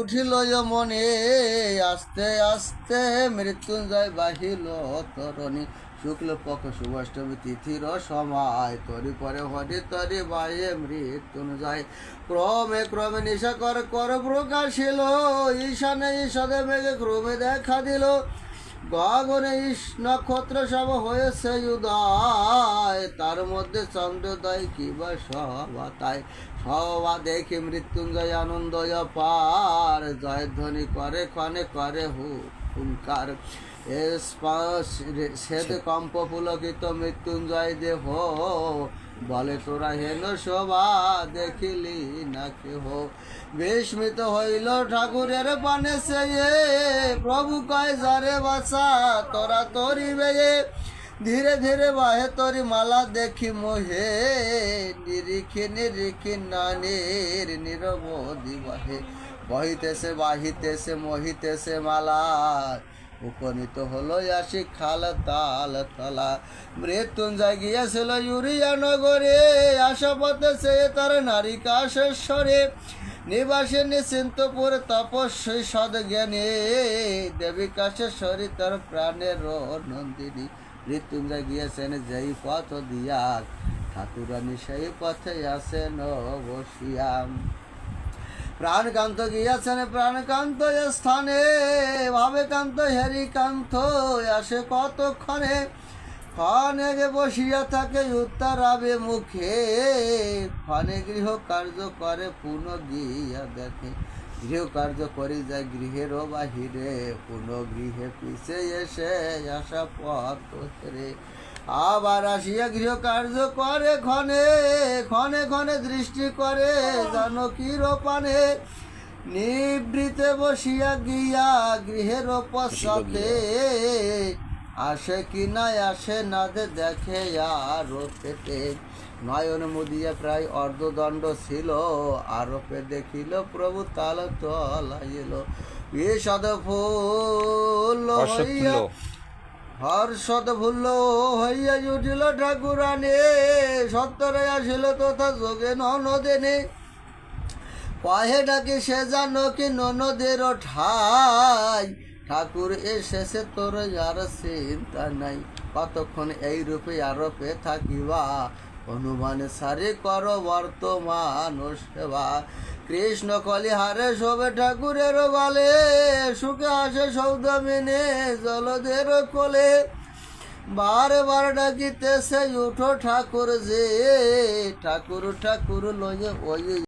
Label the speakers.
Speaker 1: উঠিল মনে আস্তে আস্তে মৃত্যুঞ্জয় বাহিল তরণী। শুক্ল পক্ষ শুভাষ্টমী তিথির সময় তরি পরে হরি তরি বাহে মৃত্যুঞ্জয়। ক্রমে ক্রমে নিশা কর কর প্রকাশিল, ঈশানে ঈশদে মেঘে ক্রমে দেখা দিল। গগনে ইস নক্ষত্র সব হয়েছে উদয়। তার মধ্যে চন্দ্রোদয়, কিবা সবা তাই সবা দেখে মৃত্যুঞ্জয় আনন্দ পার। জয়ধ্বনি করে, ক্ষণে করে হু। হুঙ্কার। কম্প পুলকিত মৃত্যুঞ্জয় দেহ। বলে তোরা হেন শোভা দেখিলি না কেহ। বিস্মিত হইল ঠাকুরের পানে সে প্রভু কয় যারে বাসা তোরা তরি বেয়ে ধীরে ধীরে বাহে তরি মালা দেখি মোহে। নিরিখে নিরিখে নানের নিরবধি বাহে বহিতেছে, বাহিতেছে, মহিতেছে মালা উপনীত হলো আসি খাল তাল তলা। মৃত্যুঞ্জয় গিয়েছিল ইউরিয়া নগরে। আশাপথে সে তার নারী কাশেশ্বরে নিবাসে নিশ্চিন্তপুর তপস্বী সদজ্ঞানে। দেবী কাশেশ্বরী তার প্রাণের নন্দিনী। মৃত্যুঞ্জয় গিয়েছেন যেই পথ দিয়া। ঠাকুরানী সেই পথে আসেন বসিয়াম প্রাণকান্ত গিয়াছেন, প্রাণকান্ত স্থানে ভাবে কান্ত হেরি কান্ত আসে কতক্ষণে? ক্ষণে বসিয়া থাকে উত্তরাবে মুখে ক্ষণে গৃহ কার্য করে, পুনঃ গিয়া দেখে। গৃহ কার্য করি যায় গৃহেরও বাহিরে, পুনঃ গৃহে পিছে এসে আসা পথ রে আবার আসিয়া গৃহ কার্য করে ক্ষণে ক্ষণে ক্ষণে দৃষ্টি করে জানকীর পানে। নিবৃতে বসিয়া গিয়া গৃহের পশ্চাতে আসে কি নাই আসে না দে দেখে আরও পেতে। নয়ন মুদিয়া প্রায় অর্ধদণ্ড ছিল আরোপে দেখিল প্রভু তাল তলাইল বিষদ ফুল। হইয়া হর্ষদ ভুল্ল হইয়া উঠিল ঠাকুরানে, সত্তরে আসিল তথা যোগে ননদেনে। পাহে ডাকে সে জানো কি ননদের ঠাই? ঠাকুর এসেছে তোর আর চিন্তা নাই, কতক্ষণ এই রূপে আরোপে থাকিবা? অনুমানে সারি কর বর্তমান সেবা। কৃষ্ণ কলি হারে শোভে ঠাকুরের বলে, সুখে আসে সৌদ মেনে জলদের কোলে। বারে বার ডাকিতেছে, উঠো ঠাকুর যে ঠাকুর ঠাকুর লয়ে ওই